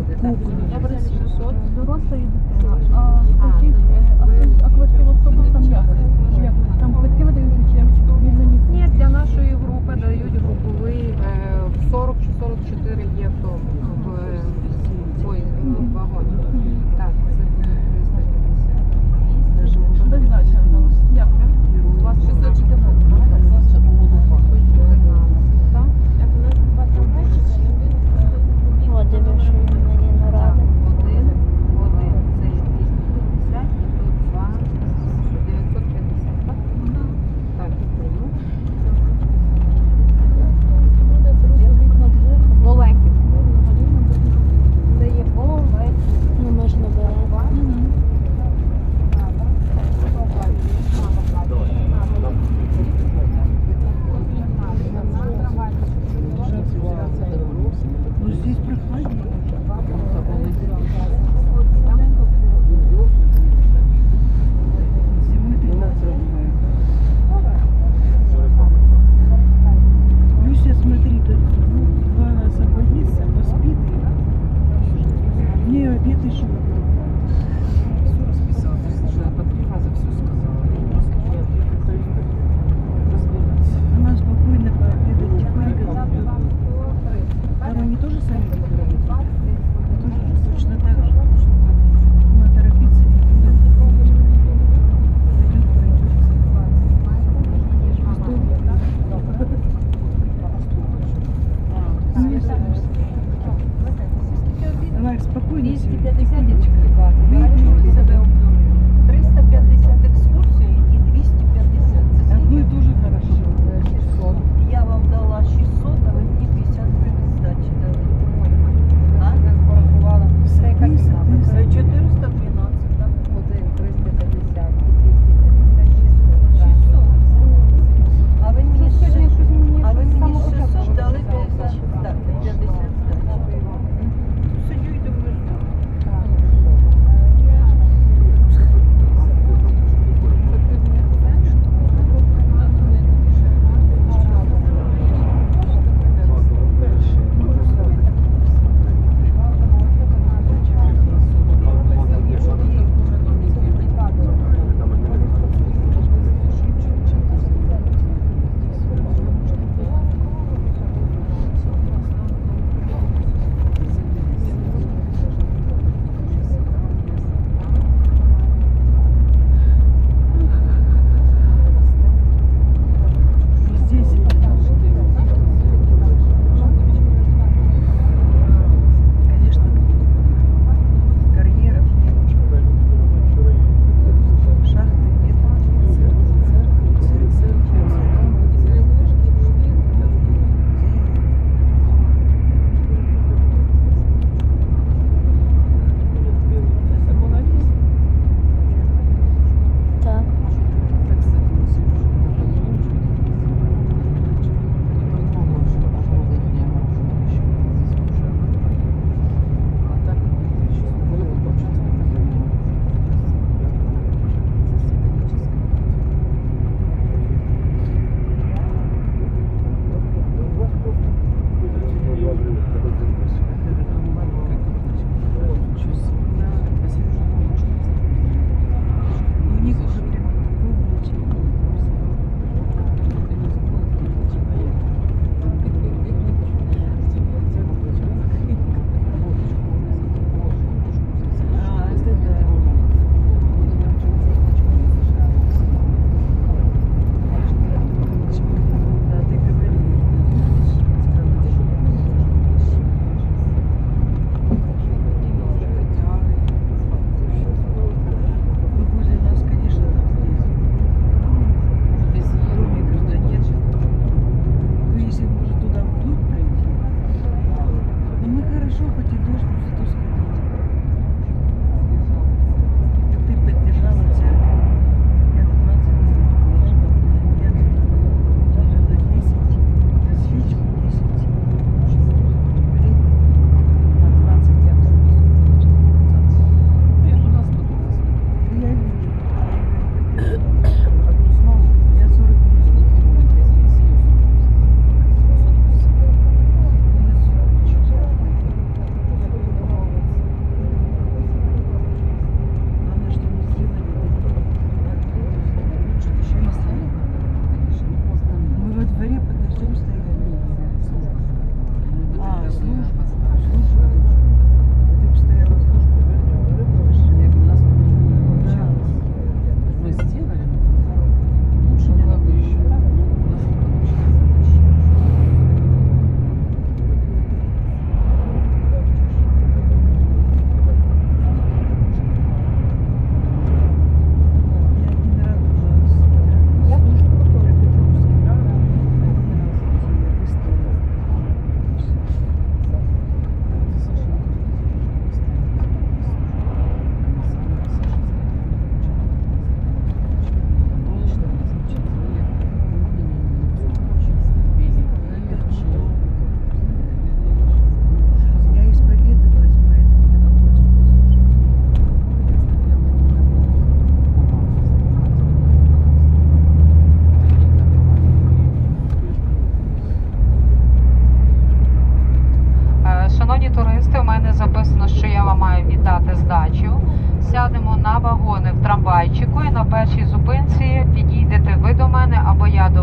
буде. Доросла і дитина. Скажіть, там квитки видаються чи? Ні, для нашої групи дають груповий е, 40 чи 44 є автобус.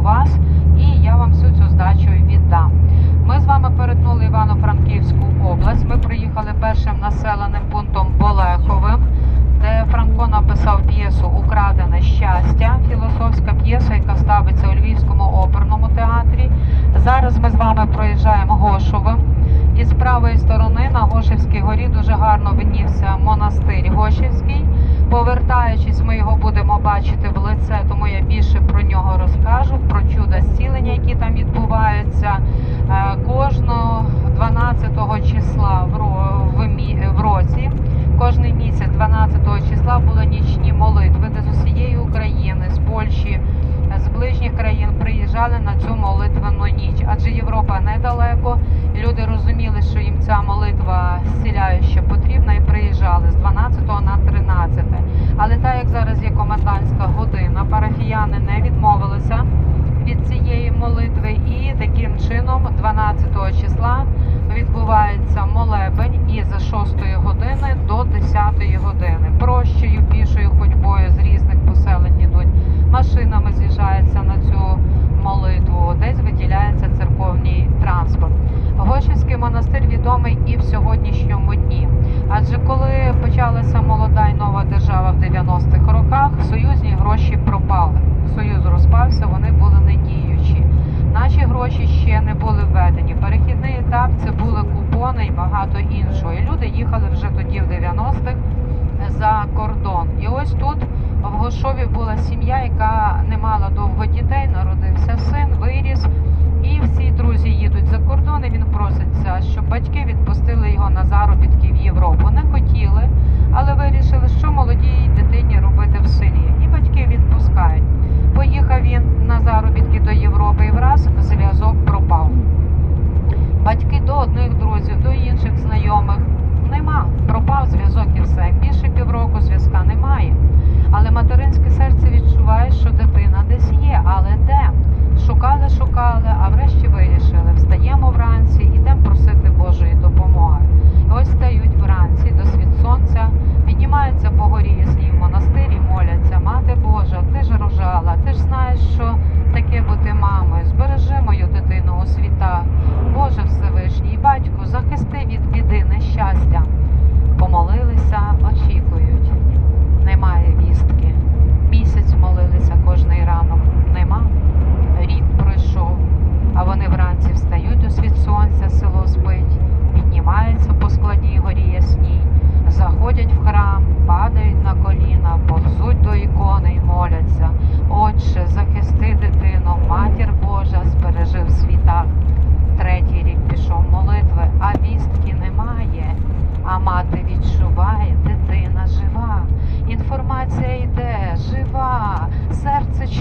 Вас, і я вам всю цю здачу віддам. Ми з вами перетнули Івано-Франківську область. Ми приїхали першим населеним пунктом Болеховим, де Франко написав п'єсу Украдене щастя, філософська п'єса, яка ставиться у Львівському оперному театрі. Зараз ми з вами проїжджаємо Гошовим. І з правої сторони на Гошівській горі дуже гарно виднівся монастир Гошівський. Повертаючись, ми його будемо бачити в лице, тому я більше про нього розкажу, про чуда зцілення, які там відбуваються. Е, Кожного 12 числа в році, кожний місяць 12 числа були нічні молитви, де з усієї України, з Польщі, з ближніх країн приїжджали на цю молитвену ніч. Адже Європа недалеко. і Люди розуміли, що їм ця молитва зціляюча потрібна, і приїжджали з 12 на 13. Але так як зараз є комендантська година, парафіяни не відмовилися від цієї молитви, і таким чином 12 числа відбувається молебень і за 6 години до 10 години. Прощою, пішою ходьбою з різних поселень йдуть машинами, з'їжджаються на цю молитву. Десь виділяється церковний транспорт. Гошівський монастир відомий і в сьогоднішньому дні. Адже коли почалася молода й нова держава в 90-х роках, союзні гроші пропали. Союз розпався, вони були недіючі. Наші гроші ще не були введені. Перехідний етап це були купони і багато іншого. І люди їхали вже тоді в 90-х за кордон. І ось тут в Гошові була сім'я, яка не мала довго дітей, народився син, виріс. І всі друзі їдуть за кордон, і він проситься, щоб батьки відпустили його на заробітки в Європу. Не хотіли, але вирішили, що молодій дитині робити в селі. І батьки відпускають.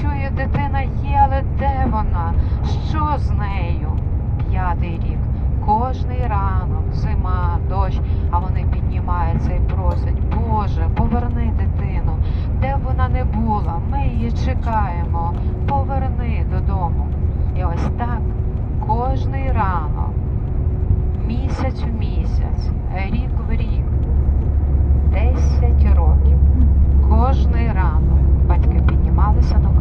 Чує, дитина є, але де вона? Що з нею? П'ятий рік. Кожний ранок, зима, дощ, а вони піднімаються і просять, Боже, поверни дитину. Де б вона не була, ми її чекаємо. Поверни додому. І ось так кожний ранок, місяць в місяць, рік в рік, 10 років. Кожний ранок батьки піднімалися на